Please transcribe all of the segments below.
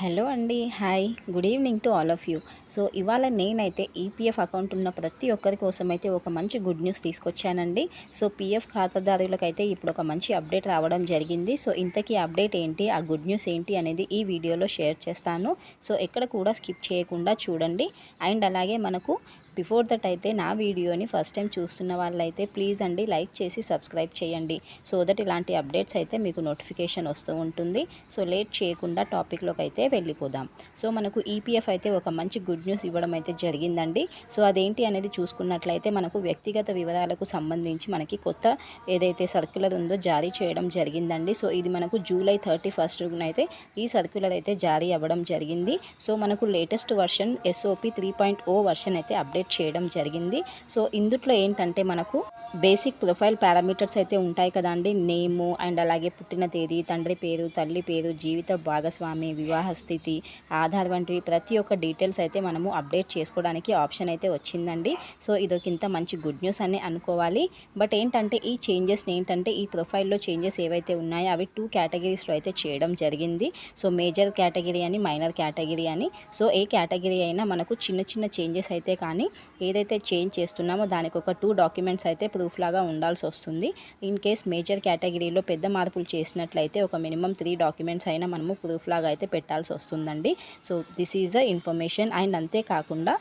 Hello అండి hi. Good evening to all of you. So ఇవాళ నేనైతే ఈపీఎఫ్ అకౌంట్ ఉన్న ప్రతి ఒక్కరి కోసం అయితే ఒక మంచి గుడ్ న్యూస్ తీసుకొచ్చానండి. సో పీఎఫ్ ఖాతాదారులకైతే ఇప్పుడు ఒక మంచి అప్డేట్ రావడం జరిగింది. సో ఇంతకీ అప్డేట్ ఏంటి ఆ గుడ్ న్యూస్ ఏంటి అనేది ఈ వీడియోలో షేర్ చేస్తాను. సో ఎక్కడ కూడా స్కిప్ చేయకుండా చూడండి. అండ్ అలాగే మనకు బిఫోర్ దట్ అయితే నా వీడియోని ఫస్ట్ టైం చూస్తున్న వాళ్ళైతే ప్లీజ్ అండి లైక్ చేసి సబ్స్క్రైబ్ చేయండి. సో దట్ ఇలాంటి అప్డేట్స్ అయితే మీకు నోటిఫికేషన్ వస్తూ ఉంటుంది. సో లేట్ చేయకుండా టాపిక్లోకి అయితే వెళ్ళిపోదాం. సో మనకు ఈపీఎఫ్ అయితే ఒక మంచి గుడ్ న్యూస్ ఇవ్వడం అయితే జరిగిందండి. సో అదేంటి అనేది చూసుకున్నట్లయితే మనకు వ్యక్తిగత వివరాలకు సంబంధించి మనకి కొత్త ఏదైతే సర్క్యులర్ ఉందో జారీ చేయడం జరిగిందండి. సో ఇది మనకు జూలై థర్టీ ఫస్ట్ అయితే ఈ సర్క్యులర్ అయితే జారీ అవ్వడం జరిగింది. సో మనకు latest version SOP three point O version అయితే అప్డేట్ చేయడం జరిగింది. సో ఇందుట్లో ఏంటంటే మనకు బేసిక్ ప్రొఫైల్ పారామీటర్స్ అయితే ఉంటాయి కదండి. నేము అండ్ అలాగే పుట్టిన తేదీ తండ్రి పేరు తల్లి పేరు జీవిత భాగస్వామి వివాహ స్థితి ఆధార్ వంటివి ప్రతి ఒక్క డీటెయిల్స్ అయితే మనము అప్డేట్ చేసుకోవడానికి ఆప్షన్ అయితే వచ్చిందండి. సో ఇదొకింత మంచి గుడ్ న్యూస్ అని అనుకోవాలి. బట్ ఏంటంటే ఈ చేంజెస్ ఏంటంటే ఈ ప్రొఫైల్లో చేంజెస్ ఏవైతే ఉన్నాయో అవి టూ కేటగిరీస్లో అయితే చేయడం జరిగింది. సో మేజర్ కేటగిరీ అని మైనర్ కేటగిరీ అని. సో ఏ కేటగిరీ అయినా మనకు చిన్న చిన్న చేంజెస్ అయితే కానీ ఏదైతే చేంజ్ చేస్తున్నామో దానికి ఒక టూ డాక్యుమెంట్స్ అయితే ప్రూఫ్ లాగా ఉండాల్సి వస్తుంది. ఇన్ కేస్ మేజర్ కేటగిరీలో పెద్ద మార్పులు చేసినట్లయితే ఒక మినిమం త్రీ డాక్యుమెంట్స్ అయినా మనము ప్రూఫ్ లాగా అయితే పెట్టాల్సి వస్తుందండి. So this is the information and అంతేకాకుండా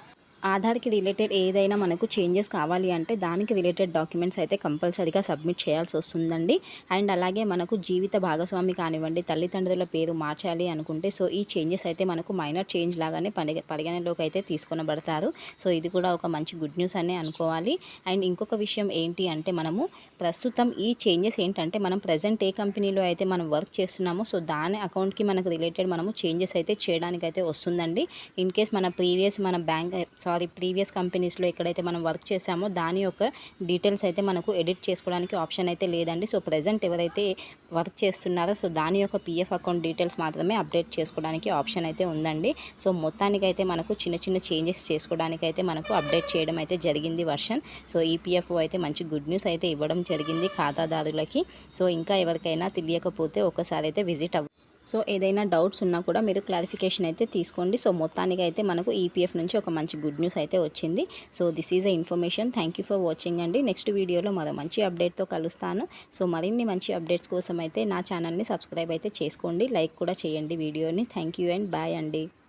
ఆధార్కి రిలేటెడ్ ఏదైనా మనకు చేంజెస్ కావాలి అంటే దానికి రిలేటెడ్ డాక్యుమెంట్స్ అయితే కంపల్సరీగా సబ్మిట్ చేయాల్సి వస్తుందండి. అండ్ అలాగే మనకు జీవిత భాగస్వామి కానివ్వండి తల్లిదండ్రుల పేరు మార్చాలి అనుకుంటే సో ఈ చేంజెస్ అయితే మనకు మైనర్ చేంజ్ లాగానే పని పరిగణలోకి అయితే తీసుకొనబడతారు. సో ఇది కూడా ఒక మంచి గుడ్ న్యూస్ అనే అనుకోవాలి. అండ్ ఇంకొక విషయం ఏంటి అంటే మనము ప్రస్తుతం ఈ చేంజెస్ ఏంటంటే మనం ప్రజెంట్ ఏ కంపెనీలో అయితే మనం వర్క్ చేస్తున్నామో సో దాని అకౌంట్కి మనకు రిలేటెడ్ మనము చేంజెస్ అయితే చేయడానికి అయితే వస్తుందండి. ఇన్ కేస్ మన ప్రీవియస్ మన బ్యాంక్ సారీ ప్రీవియస్ కంపెనీస్లో ఎక్కడైతే మనం వర్క్ చేసామో దాని యొక్క డీటెయిల్స్ అయితే మనకు ఎడిట్ చేసుకోవడానికి ఆప్షన్ అయితే లేదండి. సో ప్రజెంట్ ఎవరైతే వర్క్ చేస్తున్నారో సో దాని యొక్క పిఎఫ్ అకౌంట్ డీటెయిల్స్ మాత్రమే అప్డేట్ చేసుకోవడానికి ఆప్షన్ అయితే ఉందండి. సో మొత్తానికైతే మనకు చిన్న చిన్న చేంజెస్ చేసుకోవడానికి అయితే మనకు అప్డేట్ చేయడం అయితే జరిగింది వర్షన్. సో ఈపీఎఫ్ఓ అయితే మంచి గుడ్ న్యూస్ అయితే ఇవ్వడం జరిగింది ఖాతాదారులకి. సో ఇంకా ఎవరికైనా తెలియకపోతే ఒకసారి అయితే విజిట్ అవ్వ సో ఏదైనా డౌట్స్ ఉన్నా కూడా మీరు క్లారిఫికేషన్ అయితే తీసుకోండి. సో మొత్తానికి అయితే మనకు ఈపీఎఫ్ నుంచి ఒక మంచి గుడ్ న్యూస్ అయితే వచ్చింది. So this is a information. Thank you for watching అండి. నెక్స్ట్ వీడియోలో మరో మంచి అప్డేట్తో కలుస్తాను. సో మరిన్ని మంచి అప్డేట్స్ కోసం అయితే నా ఛానల్ని సబ్స్క్రైబ్ అయితే చేసుకోండి. లైక్ కూడా చేయండి వీడియోని. థ్యాంక్ యూ అండ్ బాయ్ అండి.